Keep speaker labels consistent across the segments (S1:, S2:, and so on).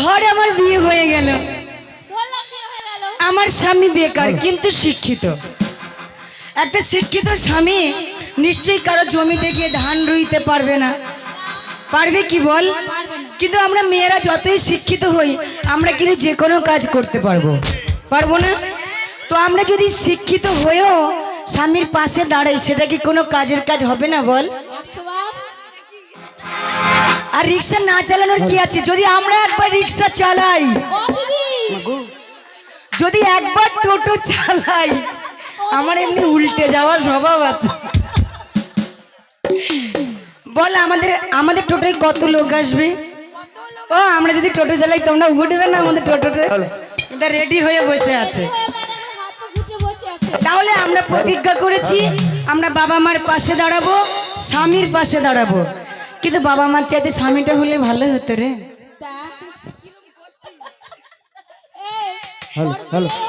S1: ধর আমার বিয়ে হয়ে গেল। আমার স্বামী বেকার কিন্তু শিক্ষিত। একটা শিক্ষিত স্বামী নিশ্চয়ই কারও জমিতে গিয়ে ধান রুইতে পারবে না। পারবে কি বল? কিন্তু আমরা মেয়েরা যতই শিক্ষিত হই আমরা কিন্তু যে কোনো কাজ করতে পারব। পারব না? তো আমরা যদি শিক্ষিত হয়েও স্বামীর পাশে দাঁড়াই সেটা কি কোনো কাজের কাজ হবে না বল? আর রিক্সা না চালানোর কি আছে? যদি আমরা একবার রিক্সা চালাই যদি একবার টোটো চালাই আমার এমনি উল্টে যাওয়ার স্বভাব আছে। বল আমাদের আমাদের টোটোয় কত লোক আসবে? ও আমরা যদি টোটো চালাই তোমরা উঠবে না আমাদের টোটোতে? এটা রেডি হয়ে
S2: ঘুটে বসে আছে।
S1: তাহলে আমরা প্রতিজ্ঞা করেছি আমরা বাবা মার পাশে দাঁড়াবো স্বামীর পাশে দাঁড়াবো। কিন্তু বাবা মার চাইতে স্বামীটা হলে ভালো হতো রে।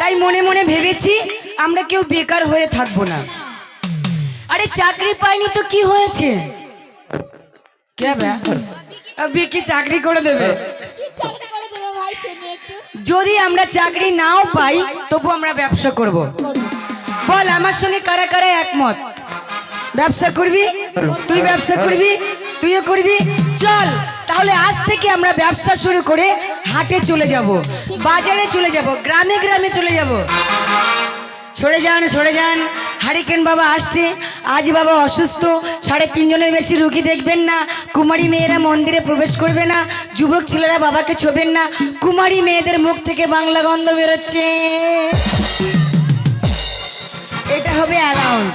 S1: তাই মনে মনে ভেবেছি আমরা কেউ বেকার হয়ে থাকব না। আরে চাকরি পাইনি তো কি হয়েছে? বিকি চাকরি করে দেবে? যদি আমরা চাকরি নাও পাই তবু আমরা ব্যবসা করব
S2: করব।
S1: বল আমার সঙ্গে কারা কারা একমত? ব্যবসা করবি? তুই ব্যবসা করবি? তুইও করবি? চল, তাহলে আজ থেকে আমরা ব্যবসা শুরু করে হাটে চলে যাব, বাজারে চলে যাব, গ্রামে গ্রামে চলে যাব। সরে যান সরে যান। হারিকেন বাবা আসছে, আজ বাবা অসুস্থ, সাড়ে তিনজনের বেশি রুগী দেখবেন না, কুমারী মেয়েরা মন্দিরে প্রবেশ করবে না, যুবক ছেলেরা বাবাকে ছোবেন না, কুমারী মেয়েদের মুখ থেকে বাংলা গন্ধ বেরোচ্ছে। এটা হবে allowance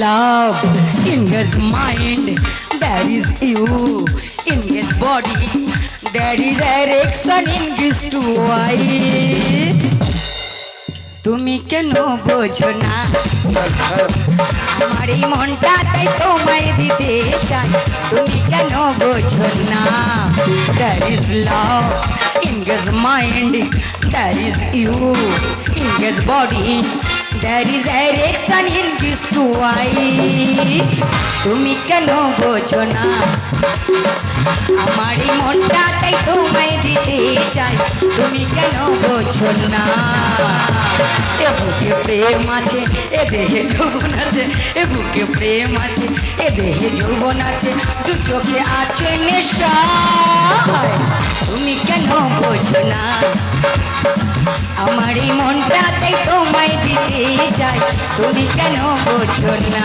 S1: love in his mind. There is you in his body. There is erection in his two eyes. তুমি কেন বোঝো না আমার এই মনটা তাই তোমায় দিতে চাই তুমি কেন বোঝো না there is love in his mind there is you in his body there is erection in his two eye তুমি কেন বোঝো না? আমার মনটা তাই তোমায় দিতে চাই। তুমি কেন বোঝো না? এ বুকে প্রেম আছে, এ দেহে যৌবন আছে, এ বুকে প্রেম আছে, এ দেহে যৌবন আছে, দু চোখে আছে নেশা। তুমি কেন বোঝো না? আমার মনটা তাই তোমায় দিতে চাই তুমি কেন বোঝো না?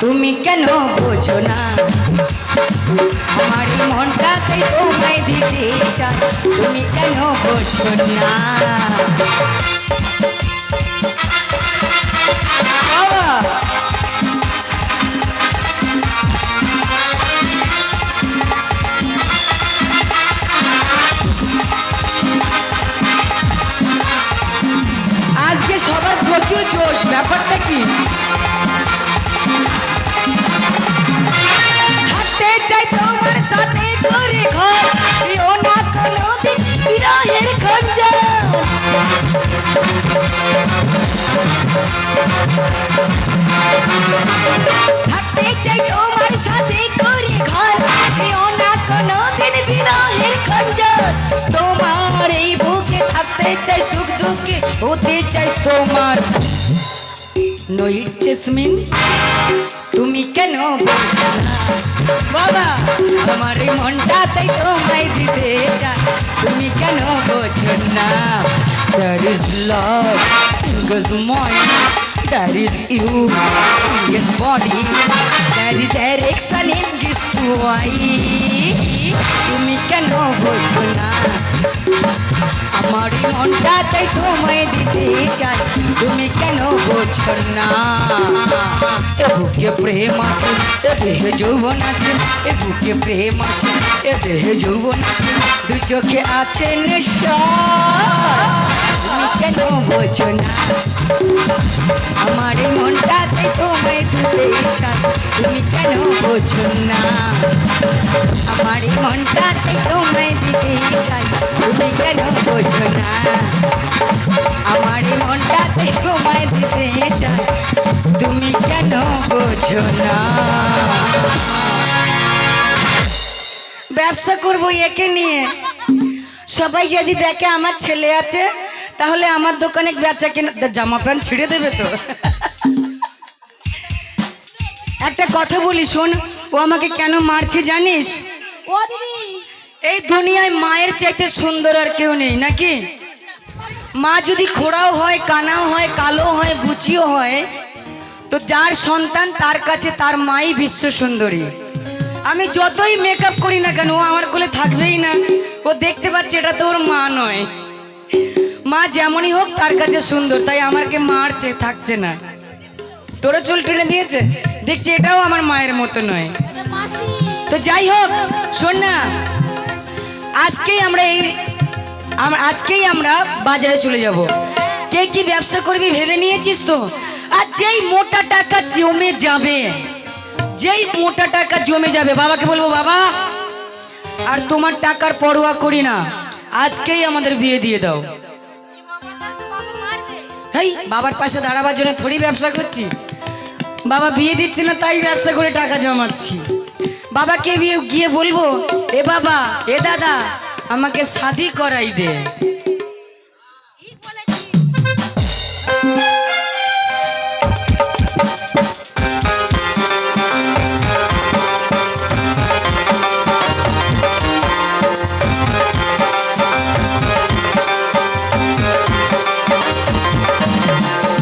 S1: তুমি কেন বোঝো না? আমার মনটা সেই তোমায় দিতে চাই তুমি কেন বোঝো না? বাবা থাকতে চাই তোমার সাথে করে ঘর ও না কোনোদিন বিরহের খঞ্জর তোমার এই বুক হতে চাই সুখ দুঃখে হতে চাই তোমার নইর চেসমিন তুমি কেন বোঝো না বাবা আমার এই মনটা তাই তোমায় দিতে চাই তুমি কেন বোঝো না There is love in this mind There is you in this body There is direction in this body তুমি কেন বোঝো না আমার মনটা তাই তোমায় দিতে চাই তুমি কেন বোঝো না এ বুকে প্রেম আছে এ দেহে যৌবন আছে এ বুকে প্রেম আছে এ দেহে যৌবন আছে দু চোখে আছে নেশা তুমি কেন বোঝো না। আমার এই মনটা তাই তোমায় দিতে চাই তুমি কেন বোঝো না? আমার এই মনটা তাই তোমায় দিতে চাই তুমি কেন বোঝো না? আমার এই মনটা তাই তোমায় দিতে চাই তুমি কেন বোঝো না? ব্যবসা করব একে নিয়ে। সবাই যদি দেখে আমার ছেলে আছে তাহলে আমার দোকানে বেচা কিনা জামা প্যান্ট ছিঁড়ে দেবে তো। একটা কথা বলি শোন ও আমাকে কেন মারছে জানিস?
S2: ও
S1: এই দুনিয়ায় মায়ের চাইতে সুন্দর আর কেউ নেই নাকি? মা যদি খোড়াও হয় কানাও হয় কালো হয় বুচিও হয় তো যার সন্তান তার কাছে তার মাই বিশ্ব সুন্দরী। আমি যতই মেকআপ করি না কেন ও আমার কোলে থাকবেই না। ও দেখতে পাচ্ছে এটা তো ওর মা নয়। মা যেমনই হোক তার কাছে সুন্দর তাই আমাকে মারছে থাকছে না। তোরও চুল টেনে দিয়েছে? দেখছি এটাও আমার মায়ের মতো নয়। তো যাই হোক শোন না আজকেই আমরা এই আজকেই আমরা বাজারে চলে যাব। কে কি ব্যবসা করবি ভেবে নিয়েছিস তো? আর যেই মোটা টাকা জমে যাবে যেই মোটা টাকা জমে যাবে বাবাকে বলব বাবা আর তোমার টাকার পরোয়া করি না। আজকেই আমাদের বিয়ে দিয়ে দাও। হেই, বাবার পাশে দাঁড়াবার জন্য থোড়ি ব্যবসা করছি। বাবা বিয়ে দিচ্ছে না, তাই ব্যবসা করে টাকা জমাচ্ছি। বাবাকে বিয়ে গিয়ে বলব, এ বাবা, এ দাদা, আমাকে শাদি করাই দে।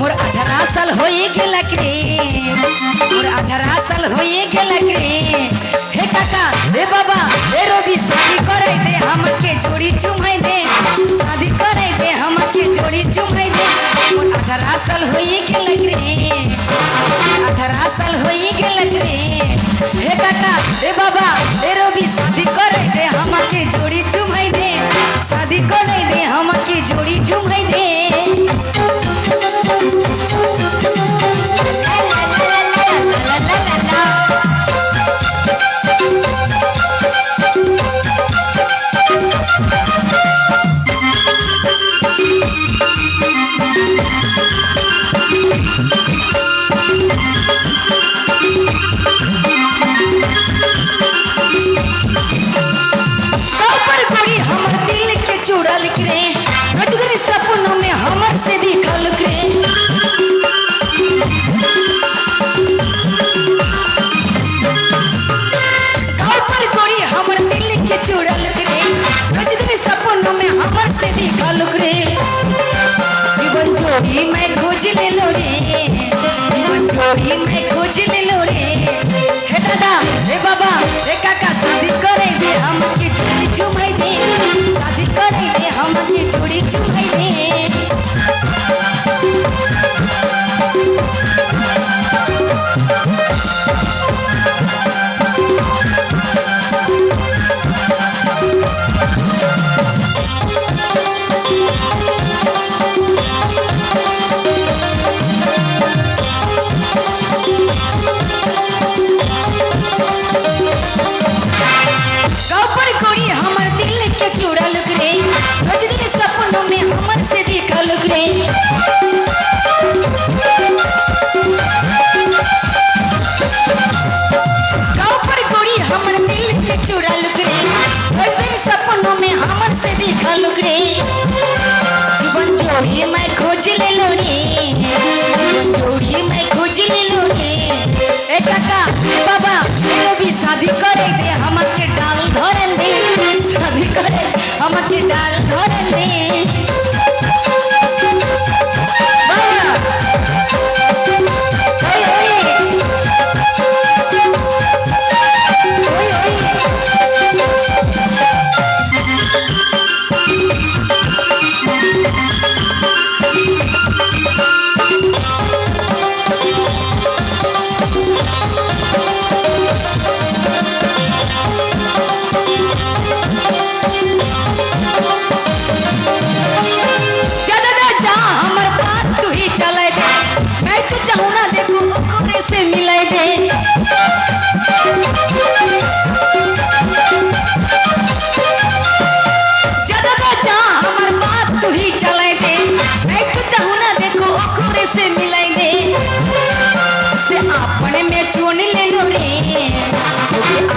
S1: মোর আঠারো সাল হয়ে গেল রে মোর আঠারো সাল হয়ে গেল রে হে কাকা হে বাবা হে রবি শাদি করাই দে আমাকে জড়ি চুমাই দে শাদি করাই দে আমাকে জড়ি চুমাই দে মোর আঠারো সাল হয়ে গেল রে আঠারো সাল হয়ে গেল রে হে কাকা হে বাবা হে जीवन मैं खोज ले लो रे। जीवन जोड़ी मैं खोज ले लो रे। हे दादा, हे बाबा, हे काका, शादी करे दे, हमके जोड़ी चुमाई दे। शादी करे दे, हमके जोड़ी चुमाई दे। कपर खोज ले लो रे जोड़ी मैं खोज ले लो रे ए काका बाबा एलो भी शादी करे दे हमाके डाल धरन दे शादी करे हमाके डाल धरन दे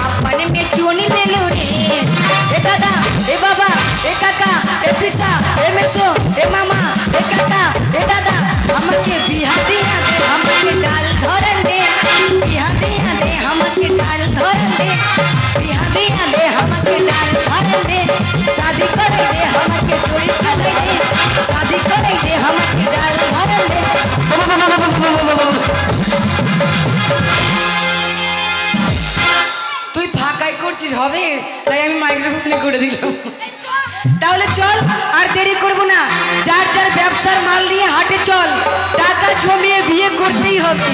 S1: আমার মেচুনি দিলু রে এ দাদা এ বাবা এ কাকা এ পিসা এ মেসো এ মামা এ কাকা এ দাদা আমাকে বিহা করছিস? হবে? তাই আমি মাইক্রোফোনে করে দিলাম। তাহলে চল, আর দেরি করব না। যার যার ব্যবসার মাল নিয়ে হাটে চল। টাকা জমিয়ে বিয়ে করতেই হবে।